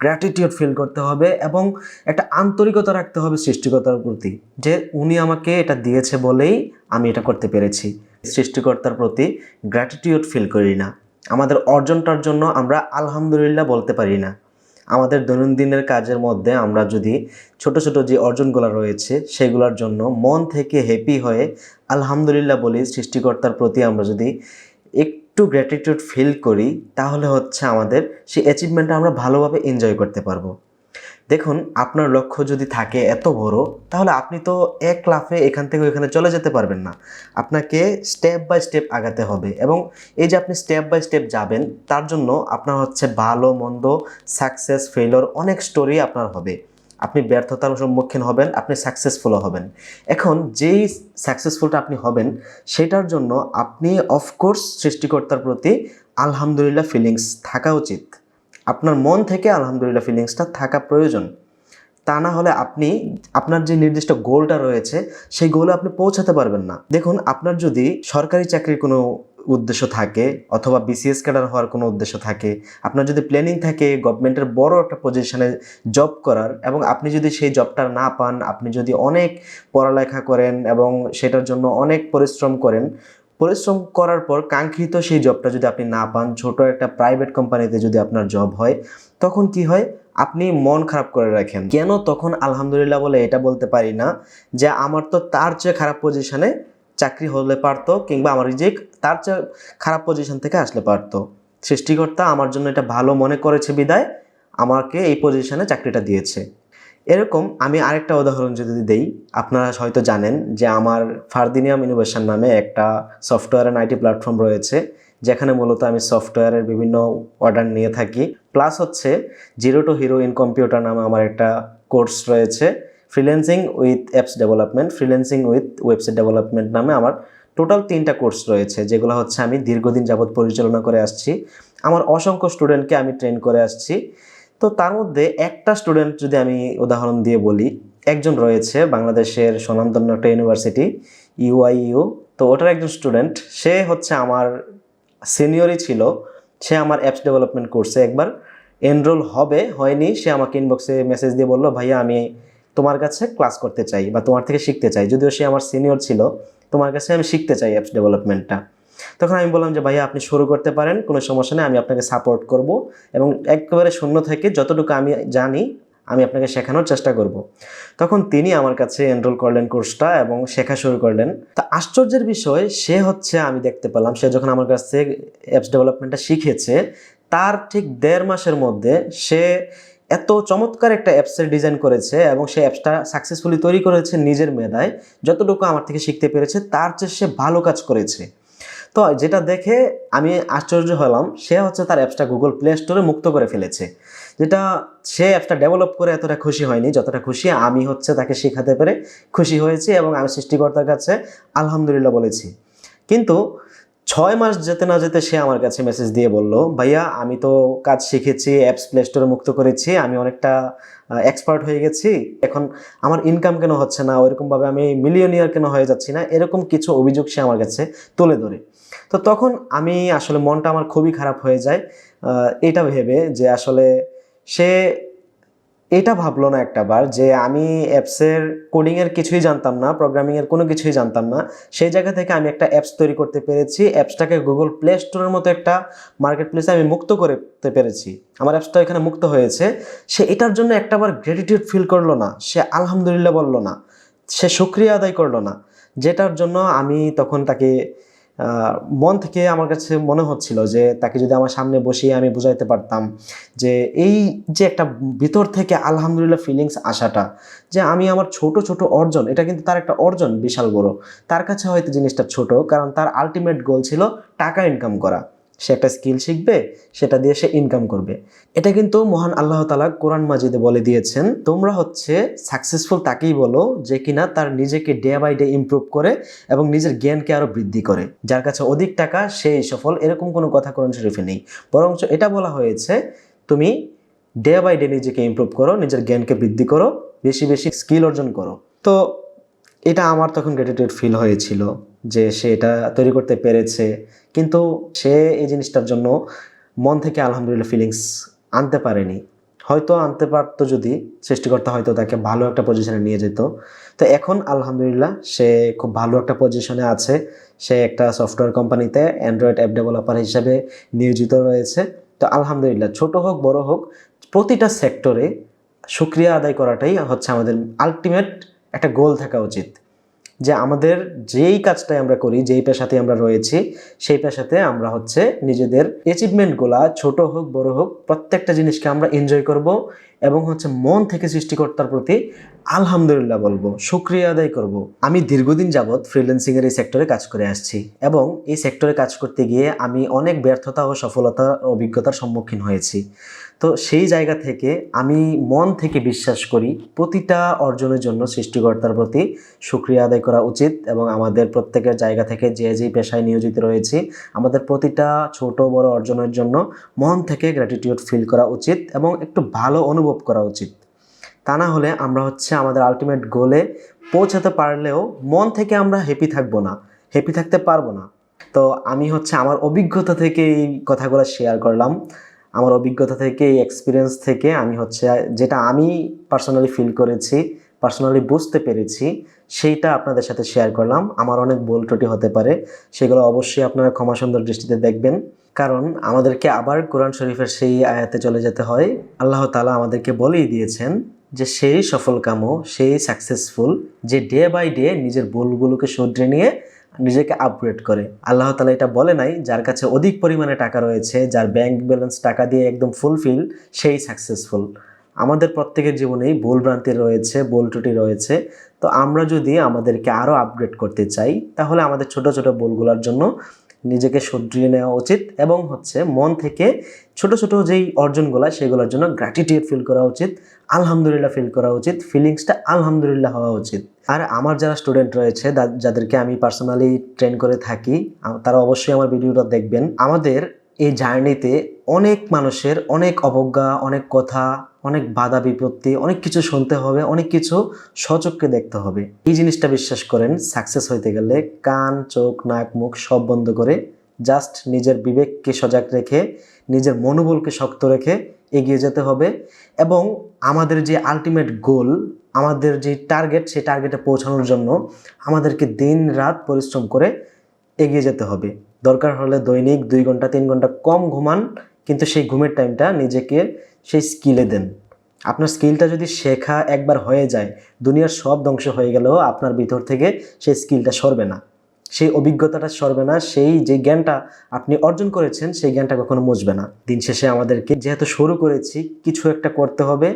Gratitude feel করতে হবে এবং একটা আন্তরিকতা রাখতে হবে সৃষ্টিকর্তার প্রতি। যে উনি আমাকে এটা দিয়েছে বলেই আমি এটা করতে পেরেছি। সৃষ্টিকর্তার প্রতি গ্র্যাটিটিউড ফিল করি না। আমাদের অর্জনটার জন্য আমরা আলহামদুলিল্লাহ বলতে পারি না। আমাদের দৈনন্দিনের কাজের মধ্যে আমরা যদি ছোট ছোট যে অর্জনগুলো রয়েছে সেগুলোর জন্য মন থেকে হ্যাপি হয়ে আলহামদুলিল্লাহ বলি সৃষ্টিকর্তার প্রতি আমরা যদি একটু গ্র্যাটিটিউড ফিল করি, তাহলে হচ্ছে আমাদের সেই অ্যাচিভমেন্টটা আমরা ভালোভাবে এনজয় করতে পারব। দেখুন, আপনার লক্ষ্য যদি থাকে এত বড়, তাহলে আপনি তো এক লাফে এখান থেকে ওইখানে চলে যেতে পারবেন না। আপনাকে স্টেপ বাই স্টেপ আগাতে হবে এবং এই যে আপনি স্টেপ বাই স্টেপ যাবেন, তার জন্য আপনার হচ্ছে ভালো, মন্দ সাকসেস ফেইলর অনেক স্টোরি আপনার হবে। আপনি ব্যর্থতার সম্মুখীন হবেন, আপনি সাকসেসফুলও হবেন। এখন যেই সাকসেসফুলটা আপনি হবেন, সেটার জন্য আপনি অফকোর্স সৃষ্টিকর্তার প্রতি আলহামদুলিল্লাহ ফিলিংস থাকা উচিত। আপনার মন থেকে আলহামদুলিল্লাহ ফিলিংসটা থাকা প্রয়োজন। তা না হলে আপনি, আপনার যে নির্দিষ্ট গোলটা রয়েছে, সেই গোলে আপনি পৌঁছাতে পারবেন না। দেখুন, আপনার যদি সরকারি চাকরির কোনো উদ্দেশ্য থাকে অথবা বিসিএস ক্যাডার হওয়ার কোনো উদ্দেশ্য থাকে। আপনার যদি প্ল্যানিং থাকে গভর্নমেন্টের বড় একটা পজিশনে জব করার এবং আপনি যদি সেই জবটা না পান, আপনি যদি অনেক পড়ালেখা করেন এবং সেটার জন্য অনেক পরিশ্রম করেন, পরিশ্রম করার পর কাঙ্ক্ষিত সেই জবটা যদি আপনি না পান, ছোট একটা প্রাইভেট কোম্পানিতে যদি আপনার জব হয়, তখন কি হয়? আপনি মন খারাপ করে রাখেন। কেন তখন আলহামদুলিল্লাহ বলে এটা বলতে পারি না যে আমার তো তার চেয়ে খারাপ পজিশনে চাকরি হলে পারতো কিংবা আমার যে তার খারাপ পজিশন থেকে আসলে পারতো। সৃষ্টিকর্তা আমার জন্য এটা ভালো মনে করেছে বিদায়, আমাকে এই পজিশনে চাকরিটা দিয়েছে। এরকম আমি আরেকটা উদাহরণ যদি দেই, আপনারা হয়তো জানেন যে আমার ফার্দিনিয়াম ইনোভেশন নামে একটা সফটওয়্যার অ্যান্ড আইটি প্ল্যাটফর্ম রয়েছে, যেখানে মূলত আমি সফটওয়্যারের বিভিন্ন অর্ডার নিয়ে থাকি। প্লাস হচ্ছে zero to hero in computer নামে আমার একটা কোর্স রয়েছে। Freelancing with apps development freelancing with website development নামে আমার টোটাল তিনটা কোর্স রয়েছে, যেগুলো হচ্ছে আমি দীর্ঘদিন যাবৎ পরিচালনা করে আসছি। আমার অসংখ্য স্টুডেন্টকে আমি ট্রেন করে আসছি। তো তার মধ্যে একটা স্টুডেন্ট যদি আমি উদাহরণ দিয়ে বলি, একজন রয়েছে বাংলাদেশের স্বনামধন্য একটা ইউনিভার্সিটি ইউআইইউ তো ওটার একজন স্টুডেন্ট সে হচ্ছে আমার সিনিয়রই ছিল, সে আমার অ্যাপস ডেভেলপমেন্ট কোর্সে একবার এনরোল হবে, হয়নি, সে আমাকে ইনবক্সে মেসেজ দিয়ে বলল, ভাইয়া, আমি তোমার কাছে ক্লাস করতে চাই বা তোমার থেকে শিখতে চাই। যদিও সে আমার সিনিয়র ছিল, তোমার কাছে আমি শিখতে চাই অ্যাপস ডেভেলপমেন্টটা তখন আমি বললাম যে, ভাইয়া, আপনি শুরু করতে পারেন, কোনো সমস্যা নেই, আমি আপনাকে সাপোর্ট করব এবং একেবারে শূন্য থেকে যতটুকু আমি জানি, আমি আপনাকে শেখানোর চেষ্টা করব। তখন তিনি আমার কাছে এনরোল করলেন কোর্সটা এবং শেখা শুরু করলেন। তা আশ্চর্যের বিষয়, সে হচ্ছে আমি দেখতে পেলাম, সে যখন আমার কাছ থেকে অ্যাপস ডেভেলপমেন্টটা শিখেছে, তার ঠিক দেড় মাসের মধ্যে সে এত চমৎকার একটা অ্যাপসের ডিজাইন করেছে এবং সেই অ্যাপসটা সাকসেসফুলি তৈরি করেছে নিজের মেধায়। যতটুকু আমার থেকে শিখতে পেরেছে, তার চেয়ে সে ভালো কাজ করেছে। তো যেটা দেখে আমি আশ্চর্য হলাম, সে হচ্ছে তার অ্যাপসটা গুগল প্লে স্টোরে মুক্ত করে ফেলেছে। যেটা সে অ্যাপসটা ডেভেলপ করে এতটা খুশি হয়নি, যতটা খুশি আমি হচ্ছে তাকে শেখাতে পেরে খুশি হয়েছি এবং আমি সৃষ্টিকর্তার কাছে আলহামদুলিল্লাহ বলেছি। কিন্তু ছয় মাস যেতে না যেতে সে আমার কাছে মেসেজ দিয়ে বলল, ভাইয়া, আমি তো কাজ শিখেছি অ্যাপস প্লে স্টোরে মুক্ত করেছি, আমি অনেকটা এক্সপার্ট হয়ে গেছি, এখন আমার ইনকাম কেন হচ্ছে না, ওইরকমভাবে আমি মিলিয়নিয়ার কেন হয়ে যাচ্ছি না? এরকম কিছু অভিযোগ সে আমার কাছে তুলে ধরে। তো তখন আমি আসলে মনটা আমার খুবই খারাপ হয়ে যায় এটা ভেবে যে আসলে সে এটা ভাবলো না একটাবার যে আমি অ্যাপসের কোডিংয়ের কিছুই জানতাম না প্রোগ্রামিংয়ের কোনো কিছুই জানতাম না। সেই জায়গা থেকে আমি একটা অ্যাপস তৈরি করতে পেরেছি। অ্যাপসটাকে গুগল প্লে স্টোরের মতো একটা মার্কেট প্লেসে আমি মুক্ত করতে পেরেছি। আমার অ্যাপসটা এখানে মুক্ত হয়েছে। সে এটার জন্য একটাবার গ্র্যাটিটিউড ফিল করল না। সে আলহামদুলিল্লাহ বলল না। সে শুক্রিয়া আদায় করল না। যেটার জন্য আমি তখন তাকে মন থেকে আমার কাছে মনে হচ্ছিল যে তাকে যদি আমার সামনে বসিয়ে আমি বুঝাইতে পারতাম যে এই যে একটা ভিতর থেকে আলহামদুলিল্লাহ ফিলিংস আসাটা, যে আমি আমার ছোট ছোট অর্জন, এটা কিন্তু তার একটা অর্জন বিশাল বড়। তার কাছে হয়তো জিনিসটা ছোট, কারণ তার আলটিমেট গোল ছিল টাকা ইনকাম করা। সে একটা স্কিল শিখবে, সেটা দিয়ে সে ইনকাম করবে। এটা কিন্তু মহান আল্লাহ তালা কোরআন মাজিদে বলে দিয়েছেন, তোমরা হচ্ছে সাকসেসফুল তাকেই বলো যে কিনা তার নিজেকে ডে বাই ডে ইমপ্রুভ করে এবং নিজের জ্ঞানকে আরও বৃদ্ধি করে। যার কাছে অধিক টাকা সেই সফল, এরকম কোনো কথা কোরআন শরীফে নেই। বরঞ্চ এটা বলা হয়েছে, তুমি ডে বাই ডে নিজেকে ইমপ্রুভ করো, নিজের জ্ঞানকে বৃদ্ধি করো, বেশি বেশি স্কিল অর্জন করো। তো এটা আমার তখন গ্র্যাটিটিউড ফিল হয়েছিল। যে সে এটা তৈরি করতে পেরেছে। কিন্তু সে এই জিনিসটার জন্য মন থেকে আলহামদুলিল্লাহ ফিলিংস আনতে পারেনি। হয়তো আনতে পারতো যদি, সৃষ্টিকর্তা হয়তো তাকে ভালো একটা পজিশনে নিয়ে যেত। তো এখন আলহামদুলিল্লাহ সে খুব ভালো একটা পজিশনে আছে। সে একটা সফটওয়্যার কোম্পানিতে অ্যান্ড্রয়েড অ্যাপ ডেভেলপার হিসাবে নিয়োজিত রয়েছে। তো আলহামদুলিল্লাহ ছোট হোক, বড় হোক, প্রতিটা সেক্টরে সুক্রিয়া আদায় করাটাই হচ্ছে আমাদের আলটিমেট একটা গোল থাকা উচিত। যে আমাদের যেই কাজটাই আমরা করি, যেই পেশাতে আমরা রয়েছি, সেই পেশাতে আমরা হচ্ছে নিজেদের অ্যাচিভমেন্টগুলা ছোট হোক, বড় হোক, প্রত্যেকটা জিনিসকে আমরা এনজয় করব এবং হচ্ছে মন থেকে সৃষ্টিকর্তার প্রতি আলহামদুলিল্লাহ বলব, শুক্রিয়া আদায় করব। আমি দীর্ঘদিন যাবৎ ফ্রিল্যান্সিংয়ের এই সেক্টরে কাজ করে আসছি এবং এই সেক্টরে কাজ করতে গিয়ে আমি অনেক ব্যর্থতা ও সফলতার অভিজ্ঞতার সম্মুখীন হয়েছি। তো সেই জায়গা থেকে আমি মন থেকে বিশ্বাস করি প্রতিটা অর্জনের জন্য সৃষ্টিকর্তার প্রতি সুক্রিয়া আদায় করা উচিত এবং আমাদের প্রত্যেকের জায়গা থেকে যে যেই পেশায় নিয়োজিত রয়েছি, আমাদের প্রতিটা ছোট বড় অর্জনের জন্য মন থেকে গ্র্যাটিটিউড ফিল করা উচিত এবং একটু ভালো অনুভব করা উচিত। তা না হলে আমরা হচ্ছে আমাদের আলটিমেট গোলে পৌঁছাতে পারলেও মন থেকে আমরা হ্যাপি থাকব না হ্যাপি থাকতে পারব না। তো আমি হচ্ছে আমার অভিজ্ঞতা থেকে এই কথাগুলো শেয়ার করলাম। আমার অভিজ্ঞতা থেকে এক্সপিরিয়েন্স থেকে আমি হচ্ছে, যেটা আমি পার্সোনালি ফিল করেছি পার্সোনালি বুঝতে পেরেছি, সেইটা আপনাদের সাথে শেয়ার করলাম। আমার অনেক ভুল ত্রুটি হতে পারে, সেগুলো অবশ্যই আপনারা ক্ষমা সুন্দর দৃষ্টিতে দেখবেন। কারণ আমাদেরকে আবার কোরআন শরীফের সেই আয়াতে চলে যেতে হয়। আল্লাহ তালা আমাদেরকে বলেই দিয়েছেন যে, সেই সফল কামো সেই সাকসেসফুল যে ডে বাই ডে নিজের ভুলগুলোকে শুধরে নিয়ে নিজেকে আপগ্রেড করে। আল্লাহ তালা এটা বলে নাই, যার কাছে অধিক পরিমাণে টাকা রয়েছে, যার ব্যাংক ব্যালেন্স টাকা দিয়ে একদম ফুলফিল সেই সাকসেসফুল আমাদের প্রত্যেকের জীবনেই ভুল ভ্রান্তি রয়েছে, ভুল ত্রুটি রয়েছে। তো আমরা যদি আমাদেরকে আরও আপগ্রেড করতে চাই, তাহলে আমাদের ছোট ছোট ভুলগুলোর জন্য নিজেকে শুধরিয়ে নেওয়া উচিত এবং হচ্ছে মন থেকে ছোট ছোট যেই অর্জনগুলো সেগুলোর জন্য গ্র্যাটিটিউড ফিল করা উচিত, আলহামদুলিল্লাহ ফিল করা উচিত ফিলিংসটা আলহামদুলিল্লাহ হওয়া উচিত। আর আমার যারা স্টুডেন্ট রয়েছে যাদেরকে আমি পার্সোনালি ট্রেন করে থাকি তারা অবশ্যই আমার ভিডিওটা দেখবেন। আমাদের এই জার্নিতে অনেক মানুষের অনেক অবজ্ঞা, অনেক কথা অনেক বাধা, বিপত্তি, অনেক কিছু শুনতে হবে, অনেক কিছু সচক্ষে দেখতে হবে। এই জিনিসটা বিশ্বাস করেন সাকসেস হইতে গেলে কান, চোখ, নাক, মুখ সব বন্ধ করে জাস্ট নিজের বিবেককে সজাগ রেখে, নিজের মনোবলকে শক্ত রেখে এগিয়ে যেতে হবে এবং আমাদের যে আলটিমেট গোল আমাদের যে টার্গেট সেই টার্গেটে পৌঁছানোর জন্য আমাদেরকে দিন রাত পরিশ্রম করে এগিয়ে যেতে হবে। দরকার হলে দৈনিক দুই ঘণ্টা, তিন ঘণ্টা কম ঘুমান, কিন্তু সেই ঘুমের টাইমটা নিজেকে সেই স্কিলে দেন। আপনার স্কিলটা যদি শেখা একবার হয়ে যায়, দুনিয়ার সব ধ্বংস হয়ে গেলেও আপনার ভিতর থেকে সেই স্কিলটা সরবে না। সেই অভিজ্ঞতাটা সরবে না, সেই যে জ্ঞানটা আপনি অর্জন করেছেন, সেই জ্ঞানটা কখনো মুছবে না। দিন শেষে আমাদেরকে যেহেতু শুরু করেছি, কিছু একটা করতে হবে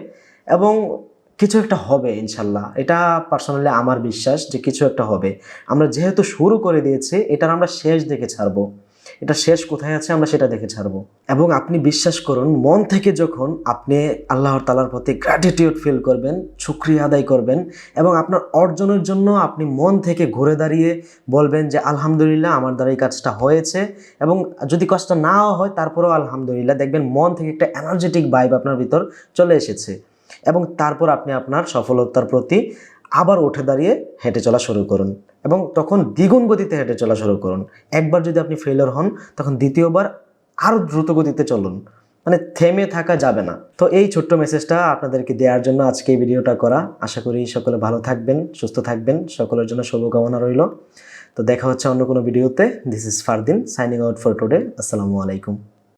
এবং কিছু একটা হবে ইনশাল্লাহ। এটা পার্সোনালি আমার বিশ্বাস যে কিছু একটা হবে। আমরা যেহেতু শুরু করে দিয়েছি, এটার আমরা শেষ দেখে ছাড়বো। এটা শেষ কোথায় আছে আমরা সেটা দেখে ছাড়বো। এবং আপনি বিশ্বাস করুন, মন থেকে যখন আপনি আল্লাহর তালার প্রতি গ্র্যাটিটিউড ফিল করবেন, শুক্রিয়া আদায় করবেন এবং আপনার অর্জনের জন্য আপনি মন থেকে ঘুরে দাঁড়িয়ে বলবেন যে, আলহামদুলিল্লাহ, আমার দ্বারা এই কাজটা হয়েছে। এবং যদি কাজটা নাও হয়, তারপরেও আলহামদুলিল্লাহ দেখবেন মন থেকে একটা এনার্জেটিক ভাইব আপনার ভিতর চলে এসেছে। এবং তারপর আপনি আপনার সফলতার প্রতি আবার উঠে দাঁড়িয়ে হেঁটে চলা শুরু করুন এবং তখন দ্বিগুণ গতিতে হেঁটে চলা শুরু করুন। একবার যদি আপনি ফেলার হন, তখন দ্বিতীয়বার আরও দ্রুত গতিতে চলুন। মানে থেমে থাকা যাবে না। তো এই ছোট্ট মেসেজটা আপনাদেরকে দেওয়ার জন্য আজকে এই ভিডিওটা করা। আশা করি সকলে ভালো থাকবেন, সুস্থ থাকবেন। সকলের জন্য শুভকামনা রইল। তো দেখা হচ্ছে অন্য কোনো ভিডিওতে। This is Fardin signing out for today আসসালামু আলাইকুম।